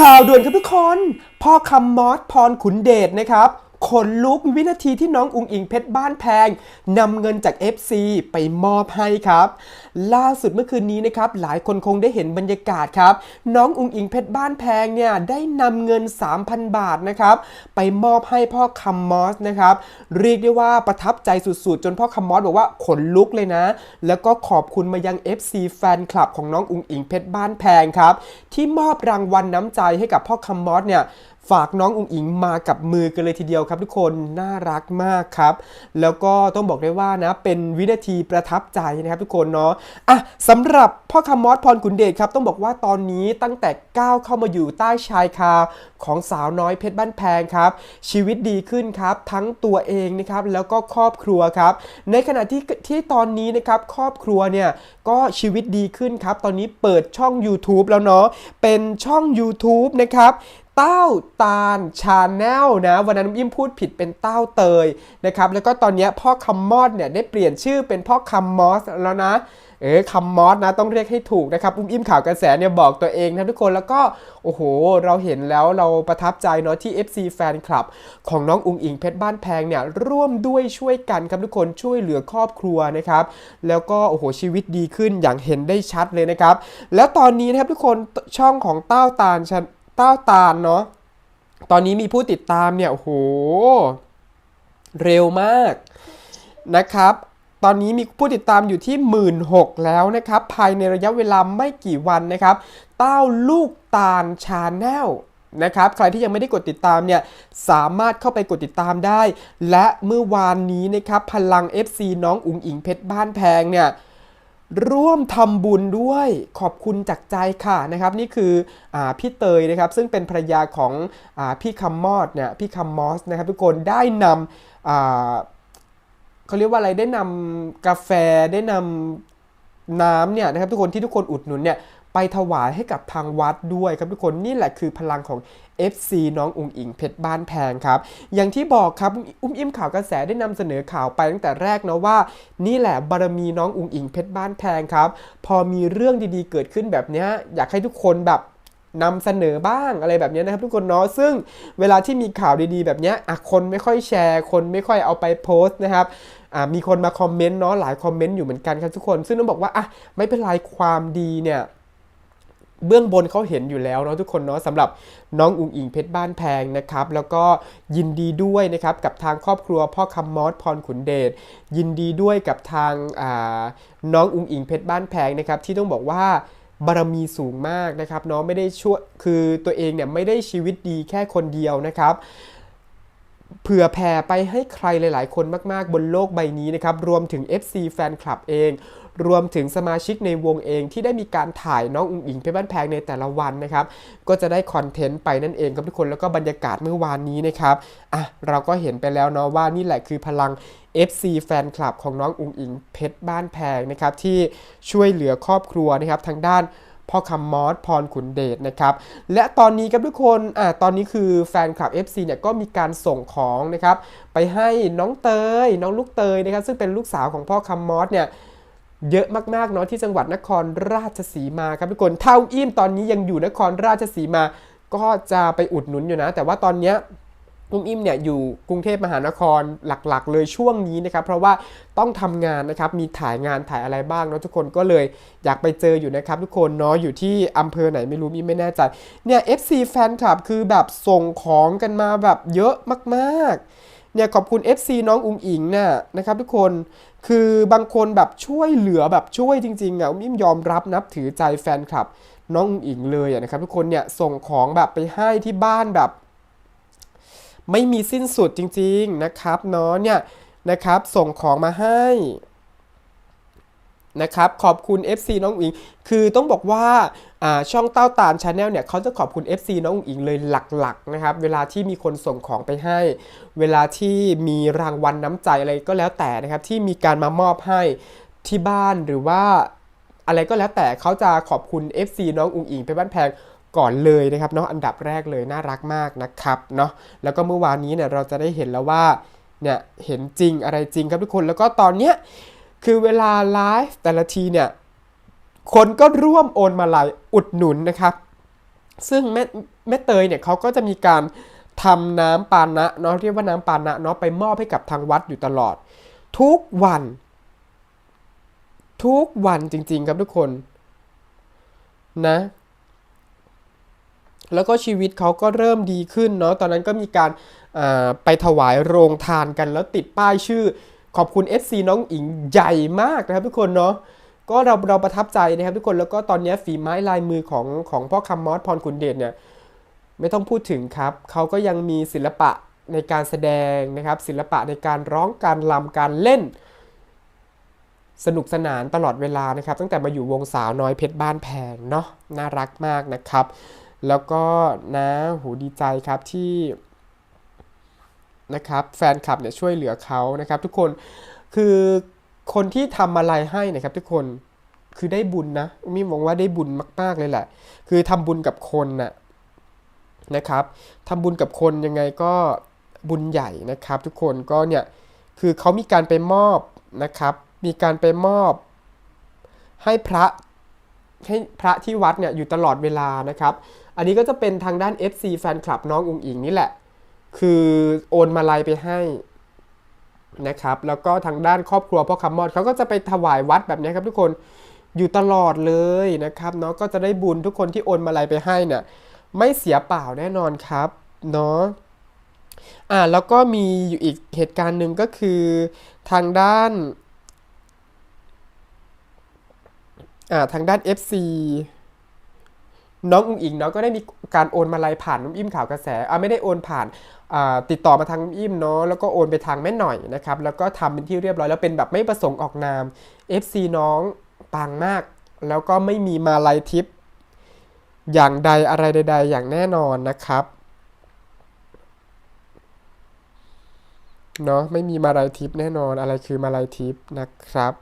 ข่าวด่วนครับทุกคน พ่อคำมอสพรขุนเดชนะครับ ขนลุกวินาทีที่น้องอุงอิงเพชรบ้านแพงนำเงินจาก FC ไปมอบให้ครับ ล่าสุดเมื่อคืนนี้นะครับ หลายคนคงได้เห็นบรรยากาศครับ น้องอุงอิงเพชรบ้านแพงเนี่ยได้นำเงิน 3,000 บาทนะครับ ไปมอบให้พ่อคำมอสนะครับ เรียกได้ว่าประทับใจสุดๆ จนพ่อคำมอสบอกว่าขนลุกเลยนะ แล้วก็ขอบคุณมายัง FC แฟนคลับของน้องอุงอิงเพชรบ้านแพงครับ ที่มอบรางวัลน้ำใจให้กับพ่อคำมอสเนี่ยฝากน้องอุงอิงมากับมือกันเลยทีเดียวครับทุกคนน่ารักมากครับ แล้วก็ต้องบอกได้ว่านะเป็นวินาทีประทับใจนะครับทุกคนเนาะอะสำหรับพ่อคำมอสพรขุนเดชครับ ต้องบอกว่าตอนนี้ตั้งแต่ก้าวเข้ามาอยู่ใต้ชายคาของสาวน้อยเพชรบ้านแพงครับ ชีวิตดีขึ้นครับ ทั้งตัวเองนะครับแล้วก็ครอบครัวครับ ในขณะที่ที่ตอนนี้นะครับครอบครัวเนี่ยก็ชีวิตดีขึ้นครับ ตอนนี้เปิดช่อง YouTube แล้วเนาะเป็นช่อง YouTube นะครับ เต้าตาลชาแนลนะวันนั้นยิ้มพูดผิดเป็นเต้าเตยนะครับแล้วก็ตอนนี้พ่อคัมมอดเนี่ยได้เปลี่ยนชื่อเป็นพ่อคัมมอสแล้วนะเออคัมมอสนะต้องเรียกให้ถูกนะครับอุ้มอิ่มข่าวกระแสเนี่ยบอกตัวเองนะทุกคนแล้วก็โอ้โห เราเห็นแล้วเราประทับใจเนาะที่ FC แฟนคลับ ของน้องอุ้งอิงเพชรบ้านแพงเนี่ยร่วมด้วยช่วยกันครับทุกคนช่วยเหลือครอบครัวนะครับแล้วก็โอ้โหชีวิตดีขึ้นอย่างเห็นได้ชัดเลยนะครับแล้วตอนนี้นะครับทุกคนช่องของเต้าตาลชา ต้าตาลเนาะตอนนี้มีผู้ติดตามเนี่ยโอ้โห เร็วมากนะครับ ตอนนี้มีผู้ติดตามอยู่ที่ 1 6ื่นแล้วนะครับ ภายในระยะเวลาไม่กี่วันนะครับ เต้าลูกตาลชาแนลนะครับ ใครที่ยังไม่ได้กดติดตามเนี่ย สามารถเข้าไปกดติดตามได้ และเมื่อวานนี้นะครับ พลัง FC น้องอุ๋งอิงเพชรบ้านแพงเนี่ย ร่วมทำบุญด้วยขอบคุณจากใจค่ะนะครับนี่คืออพี่เตยนะครับซึ่งเป็นภรรยาของอพี่คำมอดเนี่ยพี่คำมอสนะครับทุกคนได้นำเขาเรียกว่าอะไรได้นำกาแฟได้นำน้ำเนี่ยนะครับทุกคนที่ทุกคนอุดหนุนเนี่ย ไปถวายให้กับทางวัดด้วยครับทุกคนนี่แหละคือพลังของ FC น้องอุงอิงเพชรบ้านแพงครับ อย่างที่บอกครับอุ้มอิ่มข่าวกระแสได้นำเสนอข่าวไปตั้งแต่แรกนะว่า นี่แหละบารมีน้องอุงอิงเพชรบ้านแพงครับ พอมีเรื่องดีๆเกิดขึ้นแบบนี้อยากให้ทุกคนแบบนำเสนอบ้างอะไรแบบนี้นะครับทุกคนเนาะซึ่งเวลาที่มีข่าวดีๆ แบบนี้คนไม่ค่อยแชร์ คนไม่ค่อยเอาไปโพสต์นะครับมีคนมาคอมเมนต์เนาะหลายคอมเมนต์อยู่เหมือนกันครับทุกคน ซึ่งต้องบอกว่าอะไม่เป็นไรความดีเนี่ย เบื้องบนเขาเห็นอยู่แล้วเนาะทุกคนเนาะสำหรับน้องอุ๋งอิงเพชรบ้านแพงนะครับ แล้วก็ยินดีด้วยนะครับกับทางครอบครัวพ่อคำมอสพรขุนเดชยินดีด้วยกับทางาน้องอุ๋งอิงเพชรบ้านแพงนะครับที่ต้องบอกว่าบารมีสูงมากนะครับเนาะไม่ได้ช่วยคือตัวเองเนี่ยไม่ได้ชีวิตดีแค่คนเดียวนะครับเผื่อแผ่ไปให้ใครหลาย ๆ คนมาก ๆ บนโลกใบนี้นะครับ รวมถึง FC แฟนคลับเอง รวมถึงสมาชิกในวงเองที่ได้มีการถ่ายน้องอุ๋งอิงเพชรบ้านแพงในแต่ละวันนะครับ ก็จะได้คอนเทนต์ไปนั่นเองครับทุกคนแล้วก็บรรยากาศเมื่อวานนี้นะครับอะเราก็เห็นไปแล้วเนาะว่านี่แหละคือพลัง FC แฟนคลับของน้องอุ๋งอิงเพชรบ้านแพงนะครับที่ช่วยเหลือครอบครัวนะครับทางด้านพ่อคำมอสพรขุนเดชนะครับ และตอนนี้ครับทุกคนอ่าตอนนี้คือแฟนคลับ FC เนี่ยก็มีการส่งของนะครับ ไปให้น้องเตย น้องลูกเตยนะครับ ซึ่งเป็นลูกสาวของพ่อคำมอสเนี่ย เยอะมากๆเนาะที่จังหวัดนครราชสีมาครับทุกคนเท่าอิ่มตอนนี้ยังอยู่นครราชสีมา ก็จะไปอุดหนุนอยู่นะ แต่ว่าตอนเนี้ยอุ้มอิ่มเนี่ยอยู่กรุงเทพมหานครหลักๆ เลยช่วงนี้นะครับ เพราะว่าต้องทำงานนะครับ มีถ่ายงานถ่ายอะไรบ้างเนาะทุกคนก็เลยอยากไปเจออยู่นะครับ ทุกคนเนาะอยู่ที่อำเภอไหนไม่รู้มีไม่แน่ใจเนี่ย FC แฟนคลับคือแบบส่งของกันมาแบบเยอะมากๆ เนี่ยขอบคุณ FC น้องอุงอิงเนี่ยนะครับทุกคนคือบางคนแบบช่วยเหลือแบบช่วยจริงๆอะมิ่มยอมรับนับถือใจแฟนคลับ น้องอุงอิงเลยนะครับทุกคนเนี่ยส่งของแบบไปให้ที่บ้านแบบ ไม่มีสิ้นสุดจริง ๆนะครับเนาะเนี่ยนะครับส่งของมาให้นะครับขอบคุณ FC น้องอุ๋งอิง คือต้องบอกว่า ช่องเต้าตาลชาแนลเนี่ยเขาจะขอบคุณ FC น้องอุ๋งอิงเลยหลักๆนะครับ เวลาที่มีคนส่งของไปให้ เวลาที่มีรางวัลน้ำใจอะไรก็แล้วแต่นะครับ ที่มีการมามอบให้ที่บ้านหรือว่าอะไรก็แล้วแต่เขาจะขอบคุณ FC น้องอุงอิงไปบ้านแพงก่อนเลยนะครับเนาะอันดับแรกเลยน่ารักมากนะครับเนาะแล้วก็เมื่อวานนี้เนี่ยเราจะได้เห็นแล้วว่าเนี่ยเห็นจริงอะไรจริงครับทุกคนแล้วก็ตอนเนี้ยคือเวลาไลฟ์แต่ละทีเนี่ย คนก็ร่วมโอนมาลายอุดหนุนนะครับ ซึ่งแม่แม่เตยเนี่ยเขาก็จะมีการทำน้ำปานะเนาะเรียกว่าน้ำปานะเนาะไปมอบให้กับทางวัดอยู่ตลอด ทุกวัน ทุกวันจริง ๆ ครับทุกคนนะ แล้วก็ชีวิตเขาก็เริ่มดีขึ้นเนาะตอนนั้นก็มีการไปถวายโรงทานกันแล้วติดป้ายชื่อ ขอบคุณ FC น้องอิงใหญ่มากนะครับทุกคนเนาะ ก็เราเราประทับใจนะครับทุกคนแล้วก็ตอนนี้ฝีไม้ลายมือของของพ่อคำมอสพรขุนเดชเนี่ยไม่ต้องพูดถึงครับเขาก็ยังมีศิลปะในการแสดงนะครับ ศิลปะในการร้องการรำการเล่น สนุกสนานตลอดเวลานะครับ ตั้งแต่มาอยู่วงสาวน้อยเพชรบ้านแพงเนาะน่ารักมากนะครับ แล้วก็นะหูดีใจครับที่นะครับแฟนคลับเนี่ยช่วยเหลือเขานะครับ ทุกคนคือ คนที่ทำอะไรให้นะครับทุกคนคือได้บุญนะมีมองว่าได้บุญมาก ๆเลยแหละ คือทำบุญกับคนน่ะนะครับทำบุญกับคนยังไงก็บุญใหญ่นะครับ ทุกคนก็เนี่ยคือเขามีการไปมอบนะครับ มีการไปมอบ ให้พระให้พระที่วัดเนี่ยอยู่ตลอดเวลานะครับ อันนี้ก็จะเป็นทางด้าน FC แฟนคลับน้องอุงอิงนี่แหละ คือโอนมาลัยไปให้ นะครับ แล้วก็ทางด้านครอบครัวพ่อคำมอดเขาก็จะไปถวายวัดแบบนี้ครับทุกคนอยู่ตลอดเลยนะครับเนาะก็จะได้บุญทุกคนที่โอนมาลัยไปให้เนี่ยไม่เสียเปล่าแน่นอนครับเนาะอ่าแล้วก็มีอยู่อีกเหตุการณ์หนึ่งก็คือทางด้านอ่าทางด้าน FC น้องอุ๋งอิงเนาะก็ได้มีการโอนมาลัยผ่านนุ่มอิ่มข่าวกระแสอ่าไม่ได้โอนผ่านติดต่อมาทางอิ่มเนาะแล้วก็โอนไปทางแม่หน่อยนะครับแล้วก็ทำเป็นที่เรียบร้อยแล้วเป็นแบบไม่ประสงค์ออกนาม FC น้องปังมาก แล้วก็ไม่มีมาลัยทิปอย่างใดอะไรใด ๆ อย่างแน่นอนนะครับเนาะไม่มีมาลัยทิปแน่นอนอะไรคือมาลัยทิปนะครับ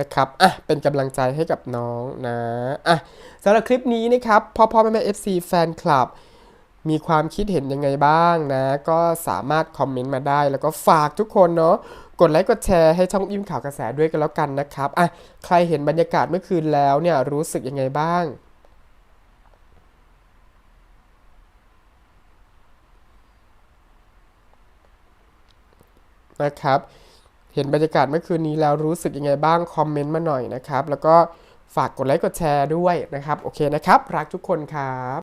นะครับ อะ เป็นกำลังใจให้กับน้องนะ อะสำหรับคลิปนี้นะครับ พ่อพ่อแม่แม่ FC แฟนคลับ มีความคิดเห็นยังไงบ้างนะ ก็สามารถคอมเมนต์มาได้ แล้วก็ฝากทุกคนเนาะ กดไลค์ กดแชร์ให้ช่องอิ่มข่าวกระแสด้วยกันแล้วกันนะครับ อะ ใครเห็นบรรยากาศเมื่อคืนแล้วเนี่ยรู้สึกยังไงบ้างนะครับ เห็นบรรยากาศเมื่อคืนนี้แล้วรู้สึกยังไงบ้างคอมเมนต์มาหน่อยนะครับ แล้วก็ฝากกดไลค์กดแชร์ด้วยนะครับ โอเคนะครับ รักทุกคนครับ